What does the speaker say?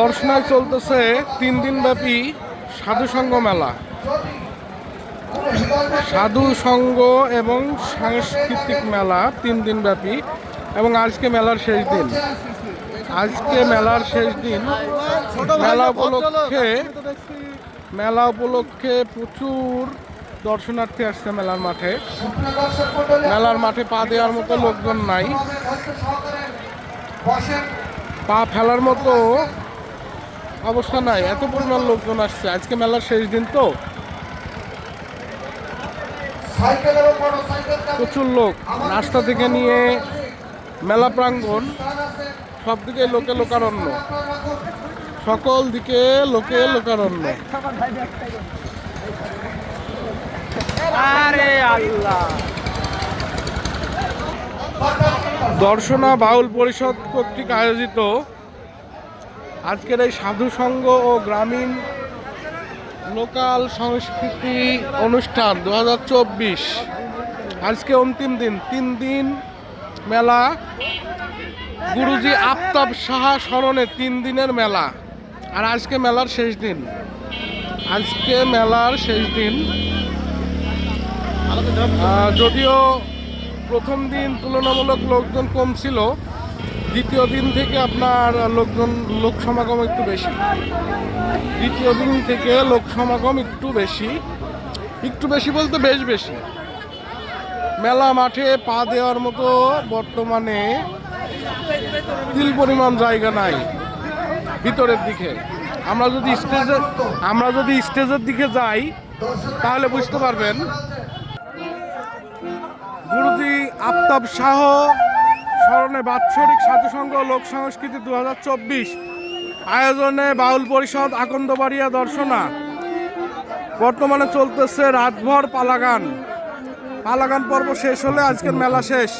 দর্শনায় চলতেছে তিন দিন ব্যাপী সাধু সংঘ মেলা। সাধু সংঘ এবং সাংস্কৃতিক মেলা তিন দিন ব্যাপী এবং আজকে মেলার শেষ দিন। আজকে মেলার শেষ দিন। মেলা উপলক্ষে মেলা উপলক্ষে প্রচুর দর্শনার্থী আসছে মেলার মাঠে। মেলার মাঠে পা দেওয়ার মতো লোকজন নাই। পা ফেলার মতো অবস্থা নাই। এত পরিমাণ লোকজন আসছে। আজকে মেলার শেষ দিন তো। প্রচুর লোক। রাস্তা থেকে নিয়ে মেলা প্রাঙ্গণ সব দিকে লোকে লোকারণ্য। সকল দিকে লোকে লোকারণ্য। আরে আল্লাহ। দর্শনা বাউল পরিষদ কর্তৃক আয়োজিত আজকের এই সাধু সংঘ ও গ্রামীণ লোকাল সংস্কৃতি অনুষ্ঠান দু হাজার চব্বিশ। আজকে অন্তিম দিন, তিন দিন মেলা। গুরুজি আফতাব সাহা স্মরণে তিন দিনের মেলা। আর আজকে মেলার শেষ দিন। আজকে মেলার শেষ দিন। যদিও প্রথম দিন তুলনামূলক লোকজন কম ছিল। দ্বিতীয় দিন থেকে আপনার লোকজন, লোক সমাগম একটু বেশি। দ্বিতীয় দিন থেকে লোক সমাগম একটু বেশি। একটু বেশি বলতে বেশ বেশি। মেলা মাঠে পা দেওয়ার মতো বর্তমানে তিল পরিমাণ জায়গা নাই ভিতরের দিকে। আমরা যদি স্টেজে, আমরা যদি স্টেজের দিকে যাই, তাহলে বুঝতে পারবেন গুরুজি আফতাব শাহ, স্মরণে বাৎসরিক সাধুসংঘ লোক সংস্কৃতি দু হাজার চব্বিশ। আয়োজনে বাউল পরিষদ আকন্দবাড়িয়া দর্শনা। বর্তমানে চলতেছে রাতভর পালাগান। পালাগান পর্ব শেষ হলে আজকের মেলা শেষ।